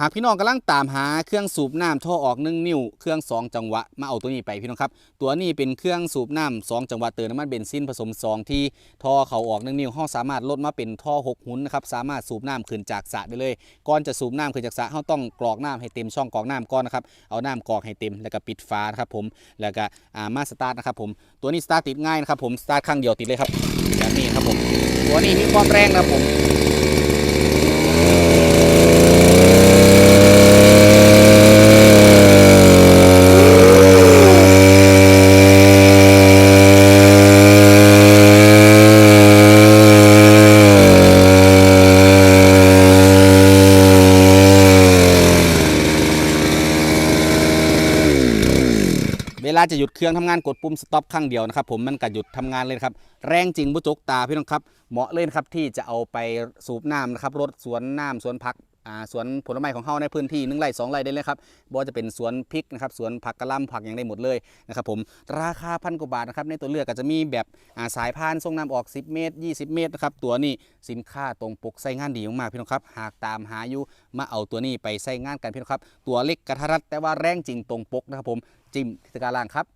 หากพี่น้องกำลังตามหาเครื่องสูบน้ำท่อออกหนึ่งนิ้วเครื่อง 2 จังหวะมาเอาตัวนี้ไปพี่น้องครับ ตัวนี้เป็นเครื่องสูบน้ำ2จังหวะเติมน้ำมันเบนซินผสม 2 ที่ท่อเขาออกหนึ่งนิ้วห้องสามารถลดมาเป็นท่อ 6 หุ่นนะครับสามารถสูบน้ำขึ้นจากสระได้เลย ก่อนจะสูบน้ำขึ้นจากสระเขาต้องกรอกน้ำให้เต็มช่องกรอกน้ำก่อนนะครับเอาน้ำกรอกให้เต็มแล้วก็ปิดฝานะครับผมแล้วก็ามาสตาร์ทนะครับผมตัวนี้สตาร์ทติดง่ายนะครับผมสตาร์ทครั้งเดียวติดเลยครับแบบนี้ครับผมตัวนี้มีความแรงนะครับผม ลาจะหยุดเครื่องทำงานกดปุ่มสต็อปครั้งเดียวนะครับผมมันก็หยุดทำงานเลยครับ แรงจริงบุจกตาพี่น้องครับเหมาะเลยนครับที่จะเอาไปสูบน้ำนะครับรถสวนน้ำสวนผัก สวนผลไม้ของเฮาในพื้นที่หนึ่งไร่สองไร่ได้เลยครับบ่จะเป็นสวนพริกนะครับสวนผักกะหล่ำผักอย่างได้หมดเลยนะครับผมราคาพันกว่าบาทนะครับในตัวเลือกก็จะมีแบบสายพานส่งน้ำออก 10 เมตร 20 เมตรนะครับตัวนี้สินค้าตรงปกใส่งานดีมากพี่น้องครับ หากตามหาอยู่มาเอาตัวนี้ไปใส่งานกันพี่น้องครับ ตัวเล็กกระทัดรัดแต่ว่าแรงจริงตรงปกนะครับผมจิ้มตะการล่างครับ